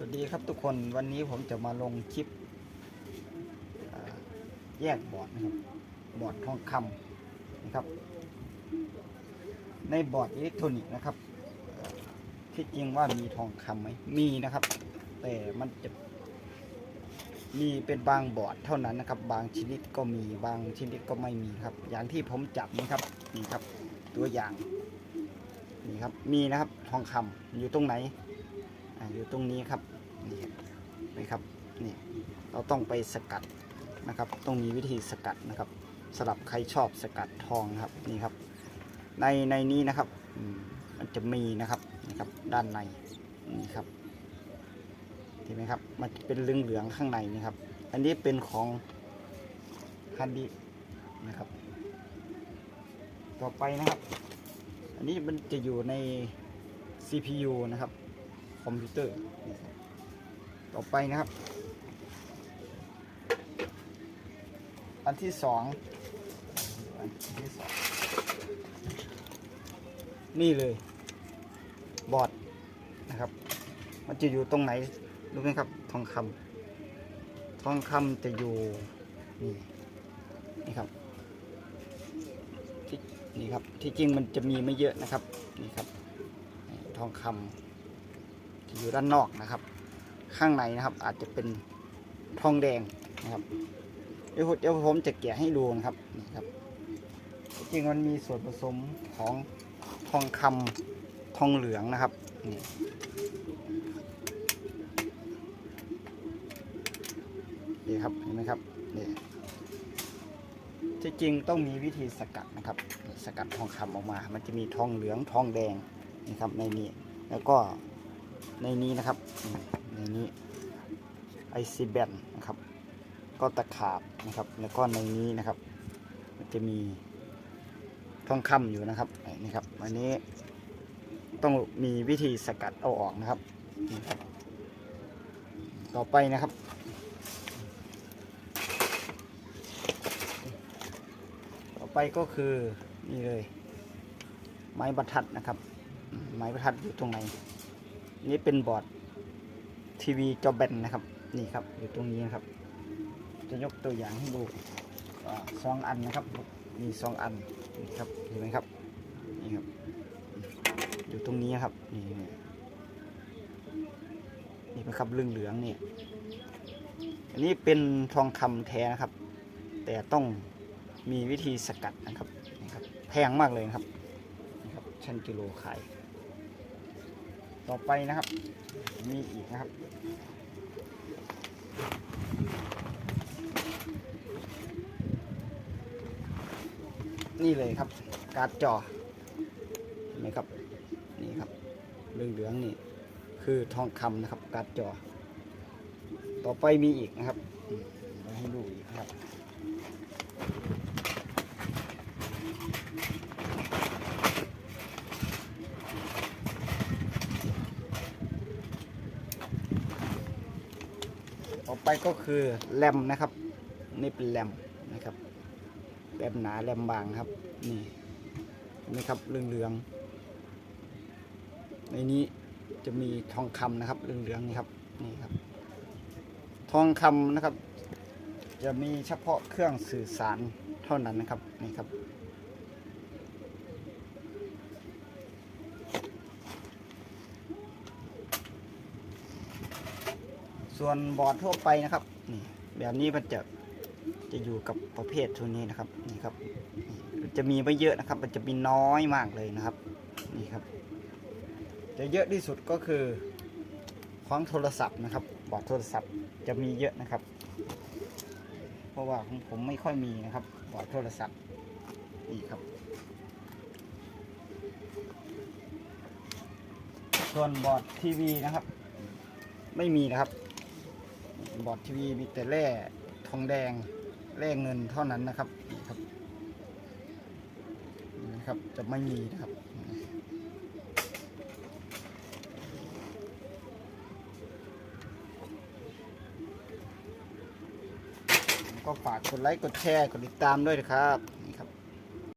สวัสดีครับทุกคนวันนี้ผมจะมาลงคลิปแยกบอร์ดนะครับบอร์ดทองคำนะครับ ในบอร์ดอิเล็กทรอนิกส์นะครับที่จริงว่ามีทองคำไหมมีนะครับ แต่มันจะมีเป็นบางบอร์ดเท่านั้นนะครับ บางชนิดก็มีบางชนิดก็ไม่มีครับ อย่างที่ผมจับนี่ครับนี่ครับ ตัวอย่างนี่ครับมีนะครับทองคำอยู่ตรงไหน อยู่ตรงนี้ครับนี่ครับนี่เราต้องไปสกัดนะครับต้องมีวิธีสกัดนะครับสำหรับใครชอบสกัดทองครับนี่ครับ ในในนี้นะครับมันจะมีนะครับนี่ครับด้านในนี่ครับเห็นไหมครับมันจะเป็นเหลืองเหลืองข้างในนี่ครับ อันนี้เป็นของฮันดีนะครับ ต่อไปนะครับ อันนี้มันจะอยู่ใน CPU นะครับ คอมพิวเตอร์ ต่อไปนะครับ อันที่สองนี่เลย บอร์ดนะครับ มันจะอยู่ตรงไหนรู้ไหมครับทองคำทองคำจะอยู่นี่นี่ครับที่นี่ครับที่จริงมันจะมีไม่เยอะนะครับนี่ครับ ทองคำ อยู่ด้านนอกนะครับ ข้างในนะครับอาจจะเป็นทองแดงนะครับเดี๋ยวผมเดี๋ยวผมจะแกะให้ดูนะครับนี่ครับจริงๆมันมีส่วนผสมของทองคำทองเหลืองนะครับนี่นี่ครับเห็นไหมครับนี่ที่จริงต้องมีวิธีสกัดนะครับ สกัดทองคำออกมา มันจะมีทองเหลืองทองแดงนี่ครับในนี้แล้วก็ ในนี้นะครับ ในนี้ไอซีแบนนะครับ ก็ตะขาบนะครับ แล้วก็ในนี้นะครับ มันจะมีทองคำอยู่นะครับนี่ครับ อันนี้ต้องมีวิธีสกัดเอาออกนะครับ ต่อไปนะครับ ต่อไปก็คือนี่เลย ไม้บรรทัดนะครับ ไม้บรรทัดอยู่ตรงไหน นี่เป็นบอร์ดทีวีจอแบนนะครับ นี่ครับอยู่ตรงนี้นะครับ จะยกตัวอย่างให้ดูสองอันนะครับ มีสองอันนี่ครับเห็นไหมครับนี่ครับ อยู่ตรงนี้ครับนี่นี่เป็นครับเหลืองเหลืองเนี่ยอันนี้เป็นทองคำแท้นะครับ แต่ต้องมีวิธีสกัดนะครับนี่ครับ แพงมากเลยครับนี่ครับชั้นกิโลขาย ต่อไปนะครับ มีอีกนะครับนี่เลยครับ การ์ดจอเห็นไหมครับนี่ครับเหลืองๆนี่คือทองคำนะครับการ์ดจอ ต่อไปมีอีกนะครับมเดี๋ยวให้ดูอีกครับ ต่อไปก็คือแรมนะครับ นี่เป็นแรมนะครับแรมหนาแรมบางครับ นี่นไหมครับเหลืองๆในนี้จะมีทองคำนะครับเหลืองๆนี่ครับนี่ครับ ทองคำนะครับ จะมีเฉพาะเครื่องสื่อสารเท่านั้นนะครับนี่ครับ ส่วนบอร์ดทั่วไปนะครับนี่แบบนี้มันจะจะอยู่กับประเภทตัวนี้นะครับนี่ครับจะมีไม่เยอะนะครับ มันจะมีน้อยมากเลยนะครับนี่ครับ จะเยอะที่สุดก็คือของโทรศัพท์นะครับ บอร์ดโทรศัพท์จะมีเยอะนะครับ เพราะว่าของผมไม่ค่อยมีนะครับ บอร์ดโทรศัพท์นี่ครับ ส่วนบอร์ดทีวีนะครับ ไม่มีนะครับ บอร์ดทีวีมีแต่แร่ทองแดงแร่เงินเท่านั้นนะครับนี่ครับนะครับ จะไม่มีนะครับก็ฝากกดไลค์กดแชร์กดติดตามด้วยนะครับ